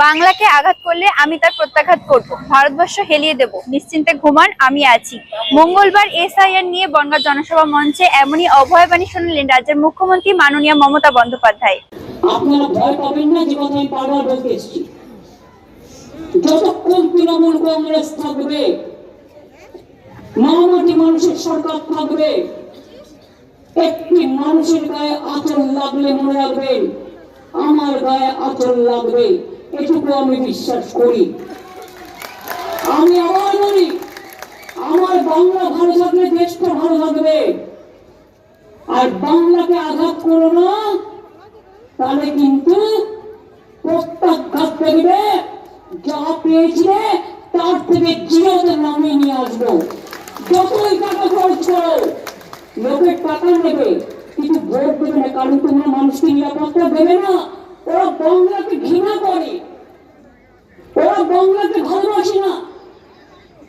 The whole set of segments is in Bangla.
বাংলাকে আঘাত করলে আমি তার প্রত্যাঘাত করব। ভারতবর্ষ হেলিয়ে দেব। নিশ্চিন্তে ঘুমান, আমি আছি। মঙ্গলবার এসআইআর নিয়ে বনগাঁ জনসভা মঞ্চে এমনই অভয়বাণী শুনলেন রাজ্যের মুখ্যমন্ত্রী মাননীয় মমতা বন্দ্যোপাধ্যায়। যতক্ষণ তৃণমূল কংগ্রেস থাকবে মানুষের সরকার থাকবে, একটি মানুষের গায়ে আচল লাগলে মনে রাখবেন, আমার গায়ে আচল লাগবে। এটুকু আমি বিশ্বাস করি। আমি আবার বলি, আমার বাংলা ভালো থাকলে দেশটা ভালো থাকবে। আর বাংলাকে আঘাত করো না, তাহলে কিন্তু প্রত্যাঘাত যা পেয়েছিলে, তার থেকে জিরোতে নামিয়ে নিয়ে আসব। যতই টাকা খরচ করো, লোকের টাকা নেবে, কিন্তু ভোট দেবে না, কারণ তোমরা মানুষকে নিরাপত্তা দেবে না। ওরা বাংলাকে ঘৃণা করে। ওরা বাংলাকে ভালোবাসে না।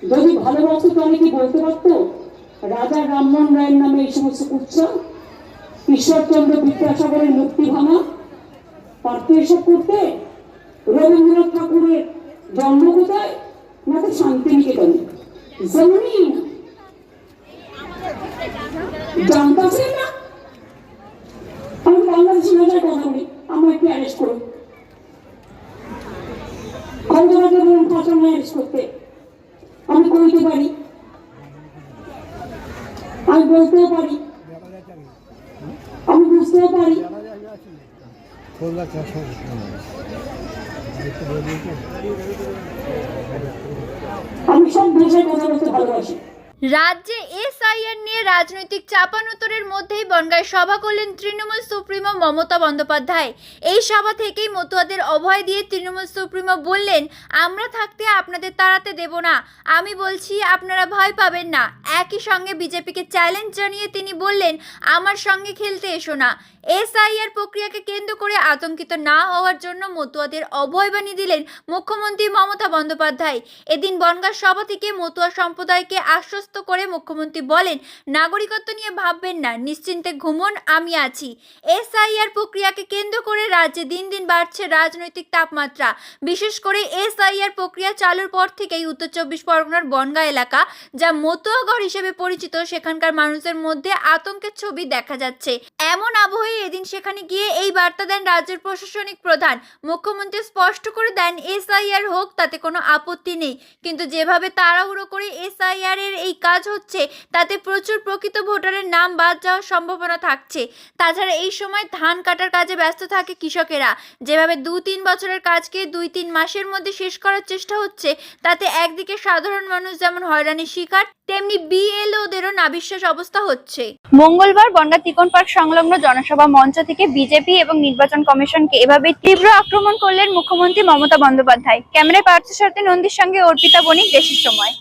যদি তাহলে কি বলতে রাজা রামমোহন রায়ের নামে এই সমস্ত ঈশ্বরচন্দ্র বিদ্যাসাগরের মুক্তি ভাঙা এসব করতে রবীন্দ্রনাথ ঠাকুরের জন্ম কোথায়? না? শান্তিনিকেতনে আমি বাংলাদেশি ভাষায় কথা বলি আমার একটু অ্যারেস্ট করুন খন্দনাকে বলুন ভাষা অ্যারেস্ট করতে আমি বলতে পারি। আমি বলতেও পারি। আমি বুঝতেও পারি। আমি সব বুঝে কথা বলতে ভালোবাসি। রাজ্যে এসআইআর নিয়ে রাজনৈতিক চাপানোতরের মধ্যেই বনগায় সভা করলেন তৃণমূল সুপ্রিমো মমতা বন্দ্যোপাধ্যায়। এই সভা থেকেই মতুয়াদের অভয় দিয়ে তৃণমূল সুপ্রিমো বললেন, আমরা থাকতে আপনাদের তাড়াতে দেব না। আমি বলছি, আপনারা ভয় পাবেন না। একই সঙ্গে বিজেপিকে চ্যালেঞ্জ জানিয়ে তিনি বললেন, আমার সঙ্গে খেলতে এসো না। এসআইআর প্রক্রিয়াকে কেন্দ্র করে আতঙ্কিত না হওয়ার জন্য মতুয়াদের অভয়বাণী দিলেন মুখ্যমন্ত্রী মমতা বন্দ্যোপাধ্যায়। এদিন বনগাঁ সভা থেকে মতুয়া সম্প্রদায়কে আশ্বস্ত করে মুখ্যমন্ত্রী বলেন, নাগরিকত্ব নিয়ে ভাববেন না, নিশ্চিন্তে ঘুমন, আমি আছি। এসআইআর প্রক্রিয়াকে কেন্দ্র করে রাজ্যে দিন দিন বাড়ছে রাজনৈতিক তাপমাত্রা। বিশেষ করে এসআইআর প্রক্রিয়া চালুর পর থেকেই উত্তর চব্বিশ পরগনার বনগাঁ এলাকা, যা মতুয়াগড় হিসেবে পরিচিত সেখানকার মানুষের মধ্যে আতঙ্কের ছবি দেখা যাচ্ছে। এমন আবহে এদিন সেখানে গিয়ে এই বার্তা দেন রাজ্যের প্রশাসনিক প্রধান। মুখ্যমন্ত্রী স্পষ্ট করে দেন, এসআইআর হোক, তাতে কোনো আপত্তি নেই। কিন্তু যেভাবে তাড়াহুড়ো করে এসআইআর এর এই কাজ হচ্ছে, তাতে প্রচুর প্রকৃত ভোটারের নাম বাদ যাওয়ার সম্ভাবনা থাকছে। তাছাড়া এই সময় ধান কাটার কাজে ব্যস্ত থাকে কৃষকেরা। যেভাবে দু তিন বছরের কাজকে দুই তিন মাসের মধ্যে শেষ করার চেষ্টা হচ্ছে, তাতে একদিকে সাধারণ মানুষ যেমন হয়রানির শিকার, তেমনি বিএলওদেরও নাবিশ্বাস অবস্থা হচ্ছে। মঙ্গলবার বনগা তিকন পার্ক সংলগ্ন জনসভা মঞ্চ থেকে বিজেপি এবং নির্বাচন কমিশনকে এভাবে তীব্র আক্রমণ করলেন মুখ্যমন্ত্রী মমতা বন্দ্যোপাধ্যায়। ক্যামেরায় পার্থ সাথে নন্দীর সঙ্গে অর্পিতা বণিক, দেশের সময়।